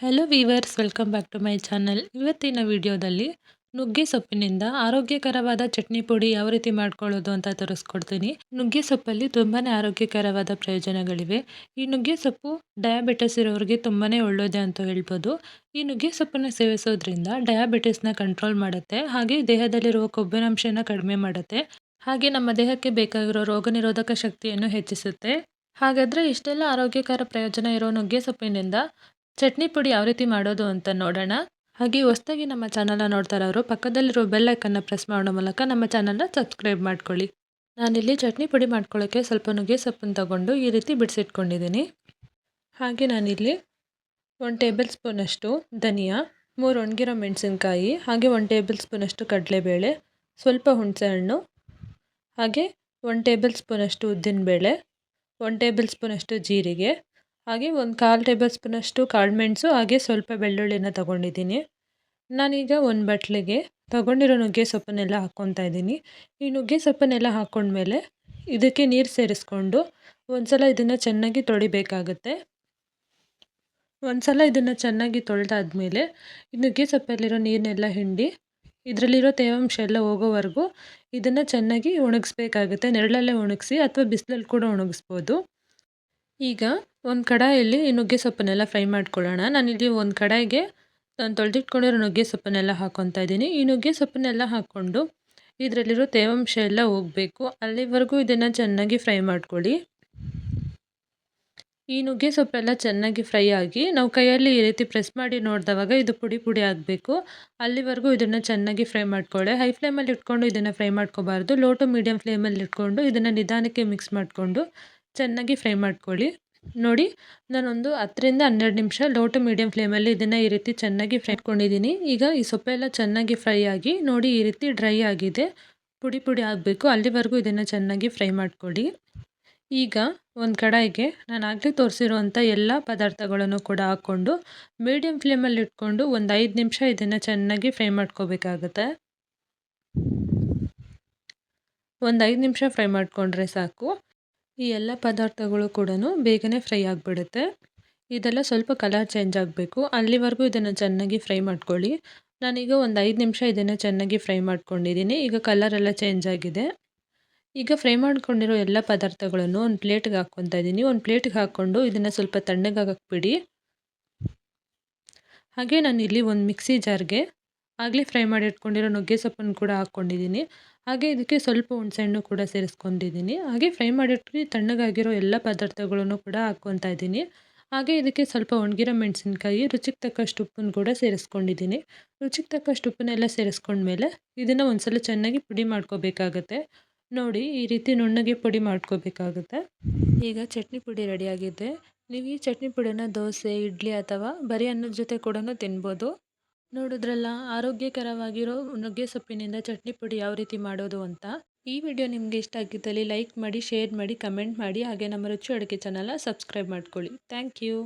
Hello viewers welcome back to my channel ಇವತ್ತಿನ ವಿಡಿಯೋದಲ್ಲಿ ನುಗ್ಗೆ ಸೊಪ್ಪಿನಿಂದ ಆರೋಗ್ಯಕರವಾದ ಚಟ್ನಿ ಪುಡಿ ಯಾವ ರೀತಿ ಮಾಡ್ಕೊಳ್ಳೋದು ಅಂತ ತೋರಿಸ್ಕೊಡ್ತೀನಿ. ನುಗ್ಗೆ ಸೊಪ್ಪಲ್ಲಿ ತುಂಬಾ ಆರೋಗ್ಯಕರವಾದ ಪ್ರಯೋಜನಗಳಿವೆ. ಈ ನುಗ್ಗೆ ಸೊಪ್ಪು ಡಯಾಬಿಟಿಸ್ ಇರೋರಿಗೆ ತುಂಬಾ ಒಳ್ಳೆಯದೆ ಅಂತ ಹೇಳ್ಬೋದು. ಈ ನುಗ್ಗೆ ಸೊಪ್ಪನ್ನು ಸೇವಿಸೋದ್ರಿಂದ ಡಯಾಬಿಟಿಸ್ನ ಕಂಟ್ರೋಲ್ ಮಾಡುತ್ತೆ. ಹಾಗೆ ದೇಹದಲ್ಲಿರುವ ಕೊಬ್ಬಿನಾಂಶನ ಕಡಿಮೆ ಮಾಡುತ್ತೆ. ಹಾಗೆ ನಮ್ಮ ದೇಹಕ್ಕೆ ಬೇಕಾಗಿರೋ ರೋಗ ನಿರೋಧಕ ಶಕ್ತಿಯನ್ನು ಹೆಚ್ಚಿಸುತ್ತೆ. ಹಾಗಾದರೆ ಇಷ್ಟೆಲ್ಲ ಆರೋಗ್ಯಕರ ಪ್ರಯೋಜನ ಇರೋ ನುಗ್ಗೆ ಸೊಪ್ಪಿನಿಂದ ಚಟ್ನಿ ಪುಡಿ ಯಾವ ರೀತಿ ಮಾಡೋದು ಅಂತ ನೋಡೋಣ. ಹಾಗೆ ಹೊಸದಾಗಿ ನಮ್ಮ ಚಾನಲ್ನ ನೋಡ್ತಾ ಇರೋರು ಪಕ್ಕದಲ್ಲಿರೋ ಬೆಲ್ ಐಕನ್ನ ಪ್ರೆಸ್ ಮಾಡೋ ಮೂಲಕ ನಮ್ಮ ಚಾನಲ್ನ ಸಬ್ಸ್ಕ್ರೈಬ್ ಮಾಡ್ಕೊಳ್ಳಿ. ನಾನಿಲ್ಲಿ ಚಟ್ನಿ ಪುಡಿ ಮಾಡ್ಕೊಳ್ಳೋಕ್ಕೆ ಸ್ವಲ್ಪ ನುಗ್ಗೆ ಸೊಪ್ಪನ್ನು ತಗೊಂಡು ಈ ರೀತಿ ಬಿಡಿಸಿಟ್ಕೊಂಡಿದ್ದೀನಿ ಹಾಗೆ ನಾನಿಲ್ಲಿ ಒಂದು ಟೇಬಲ್ ಸ್ಪೂನಷ್ಟು ಧನಿಯಾ, ಮೂರು ಒಣಗಿರೋ ಮೆಣಸಿನ್ಕಾಯಿ, ಹಾಗೆ ಒಂದು ಟೇಬಲ್ ಸ್ಪೂನಷ್ಟು ಕಡಲೆಬೇಳೆ, ಸ್ವಲ್ಪ ಹುಣಸೆಹಣ್ಣು ಹಾಗೆ ಒಂದು ಟೇಬಲ್ ಸ್ಪೂನಷ್ಟು ಉದ್ದಿನಬೇಳೆ, ಒಂದು ಟೇಬಲ್ ಸ್ಪೂನಷ್ಟು ಜೀರಿಗೆ ಹಾಗೆ ಒಂದು ಕಾಲು ಟೇಬಲ್ ಸ್ಪೂನಷ್ಟು ಕಾಳುಮೆಣಸು ಹಾಗೆ ಸ್ವಲ್ಪ ಬೆಳ್ಳುಳ್ಳಿನ ತೊಗೊಂಡಿದ್ದೀನಿ. ನಾನೀಗ ಒಂದು ಬಟ್ಲಿಗೆ ತೊಗೊಂಡಿರೋ ನುಗ್ಗೆ ಸೊಪ್ಪನ್ನೆಲ್ಲ ಹಾಕ್ಕೊತಾ ಇದ್ದೀನಿ. ಈ ನುಗ್ಗೆ ಸೊಪ್ಪನ್ನೆಲ್ಲ ಹಾಕ್ಕೊಂಡ್ಮೇಲೆ ಇದಕ್ಕೆ ನೀರು ಸೇರಿಸ್ಕೊಂಡು ಒಂದು ಸಲ ಇದನ್ನು ಚೆನ್ನಾಗಿ ತೊಳಿಬೇಕಾಗುತ್ತೆ. ಒಂದು ಸಲ ಇದನ್ನು ಚೆನ್ನಾಗಿ ತೊಳೆದಾದ್ಮೇಲೆ ನುಗ್ಗೆ ಸೊಪ್ಪಲ್ಲಿರೋ ನೀರನ್ನೆಲ್ಲ ಹಿಂಡಿ ಇದರಲ್ಲಿರೋ ತೇವಾಂಶ ಎಲ್ಲ ಹೋಗೋವರೆಗೂ ಇದನ್ನು ಚೆನ್ನಾಗಿ ಒಣಗಿಸ್ಬೇಕಾಗುತ್ತೆ. ನೆರಳಲ್ಲೇ ಒಣಗಿಸಿ ಅಥವಾ ಬಿಸಿಲಲ್ಲಿ ಕೂಡ ಒಣಗಿಸ್ಬೋದು. ಈಗ ಒಂದು ಕಡಾಯಲ್ಲಿ ಈ ನುಗ್ಗೆ ಸೊಪ್ಪನ್ನೆಲ್ಲ ಫ್ರೈ ಮಾಡ್ಕೊಳ್ಳೋಣ. ನಾನಿಲ್ಲಿ ಒಂದು ಕಡಾಯಿಗೆ, ನಾನು ತೊಳೆದಿಟ್ಕೊಂಡಿರೋ ನುಗ್ಗೆ ಸೊಪ್ಪನ್ನೆಲ್ಲ ಹಾಕ್ಕೊತಾ ಇದ್ದೀನಿ. ಈ ನುಗ್ಗೆ ಸೊಪ್ಪನ್ನೆಲ್ಲ ಹಾಕ್ಕೊಂಡು ಇದರಲ್ಲಿರೋ ತೇವಾಂಶ ಎಲ್ಲ ಹೋಗಬೇಕು. ಅಲ್ಲಿವರೆಗೂ ಇದನ್ನು ಚೆನ್ನಾಗಿ ಫ್ರೈ ಮಾಡ್ಕೊಳ್ಳಿ. ಈ ನುಗ್ಗೆ ಸೊಪ್ಪೆಲ್ಲ ಚೆನ್ನಾಗಿ ಫ್ರೈ ಆಗಿ, ನಾವು ಕೈಯಲ್ಲಿ ಈ ರೀತಿ ಪ್ರೆಸ್ ಮಾಡಿ ನೋಡಿದವಾಗ ಇದು ಪುಡಿ ಪುಡಿ ಆಗಬೇಕು. ಅಲ್ಲಿವರೆಗೂ ಇದನ್ನು ಚೆನ್ನಾಗಿ ಫ್ರೈ ಮಾಡ್ಕೊಳ್ಳಿ. ಹೈ ಫ್ಲೇಮಲ್ಲಿ ಇಟ್ಕೊಂಡು ಇದನ್ನು ಫ್ರೈ ಮಾಡ್ಕೋಬಾರ್ದು. ಲೋ ಟು ಮೀಡಿಯಮ್ ಫ್ಲೇಮಲ್ಲಿ ಇಟ್ಕೊಂಡು ಇದನ್ನು ನಿಧಾನಕ್ಕೆ ಮಿಕ್ಸ್ ಮಾಡಿಕೊಂಡು ಚೆನ್ನಾಗಿ ಫ್ರೈ ಮಾಡ್ಕೊಳ್ಳಿ. ನೋಡಿ, ನಾನೊಂದು ಹತ್ತರಿಂದ ಹನ್ನೆರಡು ನಿಮಿಷ ಲೋ ಟು ಮೀಡಿಯಮ್ ಫ್ಲೇಮಲ್ಲಿ ಇದನ್ನು ಈ ರೀತಿ ಚೆನ್ನಾಗಿ ಫ್ರೈ ಇಟ್ಕೊಂಡಿದ್ದೀನಿ ಈಗ ಈ ಸೊಪ್ಪೆಲ್ಲ ಚೆನ್ನಾಗಿ ಫ್ರೈ ಆಗಿ, ನೋಡಿ ಈ ರೀತಿ ಡ್ರೈ ಆಗಿದೆ. ಪುಡಿ ಪುಡಿ ಆಗಬೇಕು. ಅಲ್ಲಿವರೆಗೂ ಇದನ್ನು ಚೆನ್ನಾಗಿ ಫ್ರೈ ಮಾಡಿಕೊಡಿ. ಈಗ ಒಂದು ಕಡಾಯಿಗೆ ನಾನು ಆಗಲೇ ತೋರಿಸಿರುವಂಥ ಎಲ್ಲ ಪದಾರ್ಥಗಳನ್ನು ಕೂಡ ಹಾಕ್ಕೊಂಡು ಮೀಡಿಯಮ್ ಫ್ಲೇಮಲ್ಲಿ ಇಟ್ಕೊಂಡು ಒಂದು ಐದು ನಿಮಿಷ ಇದನ್ನು ಚೆನ್ನಾಗಿ ಫ್ರೈ ಮಾಡ್ಕೋಬೇಕಾಗತ್ತೆ. ಒಂದು ಐದು ನಿಮಿಷ ಫ್ರೈ ಮಾಡಿಕೊಂಡ್ರೆ ಸಾಕು. ಈ ಎಲ್ಲ ಪದಾರ್ಥಗಳು ಕೂಡ ಬೇಗನೆ ಫ್ರೈ ಆಗಿಬಿಡುತ್ತೆ. ಇದೆಲ್ಲ ಸ್ವಲ್ಪ ಕಲರ್ ಚೇಂಜ್ ಆಗಬೇಕು. ಅಲ್ಲಿವರೆಗೂ ಇದನ್ನು ಚೆನ್ನಾಗಿ ಫ್ರೈ ಮಾಡ್ಕೊಳ್ಳಿ. ನಾನೀಗ ಒಂದು ಐದು ನಿಮಿಷ ಇದನ್ನು ಚೆನ್ನಾಗಿ ಫ್ರೈ ಮಾಡ್ಕೊಂಡಿದ್ದೀನಿ ಈಗ ಕಲರ್ ಎಲ್ಲ ಚೇಂಜ್ ಆಗಿದೆ. ಈಗ ಫ್ರೈ ಮಾಡ್ಕೊಂಡಿರೋ ಎಲ್ಲ ಪದಾರ್ಥಗಳನ್ನು ಒಂದು ಪ್ಲೇಟ್ಗೆ ಹಾಕ್ಕೊತಾ ಇದ್ದೀನಿ ಒಂದು ಪ್ಲೇಟ್ಗೆ ಹಾಕ್ಕೊಂಡು ಇದನ್ನು ಸ್ವಲ್ಪ ತಣ್ಣಗಾಗಕ್ಕೆ ಹಾಗೆ ನಾನು ಇಲ್ಲಿ ಒಂದು ಮಿಕ್ಸಿ ಜಾರ್ಗೆ ಆಗಲೇ ಫ್ರೈ ಮಾಡಿ ಇಟ್ಕೊಂಡಿರೋ ನುಗ್ಗೆ ಸೊಪ್ಪನ್ನು ಕೂಡ ಹಾಕ್ಕೊಂಡಿದ್ದೀನಿ. ಹಾಗೆ ಇದಕ್ಕೆ ಸ್ವಲ್ಪ ಹುಣಸೆಹಣ್ಣು ಕೂಡ ಸೇರಿಸ್ಕೊಂಡಿದ್ದೀನಿ. ಹಾಗೆ ಫ್ರೈ ಮಾಡಿಟ್ಟು ತಣ್ಣಗಾಗಿರೋ ಎಲ್ಲ ಪದಾರ್ಥಗಳನ್ನು ಕೂಡ ಹಾಕ್ಕೊತಾ ಇದ್ದೀನಿ. ಹಾಗೆ ಇದಕ್ಕೆ ಸ್ವಲ್ಪ ಒಣಗಿರೋ ಮೆಣಸಿನ್ಕಾಯಿ, ರುಚಿಗೆ ತಕ್ಕಷ್ಟು ಉಪ್ಪನ್ನು ಕೂಡ ಸೇರಿಸ್ಕೊಂಡಿದ್ದೀನಿ. ರುಚಿಗೆ ತಕ್ಕಷ್ಟು ಉಪ್ಪನ್ನೆಲ್ಲ ಸೇರಿಸ್ಕೊಂಡ್ಮೇಲೆ ಇದನ್ನು ಒಂದ್ಸಲ ಚೆನ್ನಾಗಿ ಪುಡಿ ಮಾಡ್ಕೋಬೇಕಾಗತ್ತೆ. ನೋಡಿ, ಈ ರೀತಿ ನುಣ್ಣಗೆ ಪುಡಿ ಮಾಡ್ಕೋಬೇಕಾಗುತ್ತೆ. ಈಗ ಚಟ್ನಿ ಪುಡಿ ರೆಡಿಯಾಗಿದೆ. ನೀವು ಈ ಚಟ್ನಿ ಪುಡಿನ ದೋಸೆ, ಇಡ್ಲಿ ಅಥವಾ ಬರೀ ಅನ್ನದ ಜೊತೆ ಕೂಡ ತಿನ್ಬೋದು. ನೋಡಿದ್ರಲ್ಲ, ಆರೋಗ್ಯಕರವಾಗಿರೋ ನುಗ್ಗೆ ಸೊಪ್ಪಿನಿಂದ ಚಟ್ನಿ ಪುಡಿ ಯಾವ ರೀತಿ ಮಾಡೋದು ಅಂತ? ಈ ವಿಡಿಯೋ ನಿಮಗೆ ಇಷ್ಟ ಆಗಿದ್ದಲ್ಲಿ ಲೈಕ್ ಮಾಡಿ, ಶೇರ್ ಮಾಡಿ, ಕಮೆಂಟ್ ಮಾಡಿ, ಹಾಗೆ ನಮ್ಮ ರುಚಿ ಅಡುಗೆ ಚಾನಲ್ನ ಸಬ್ಸ್ಕ್ರೈಬ್ ಮಾಡ್ಕೊಳ್ಳಿ. Thank you.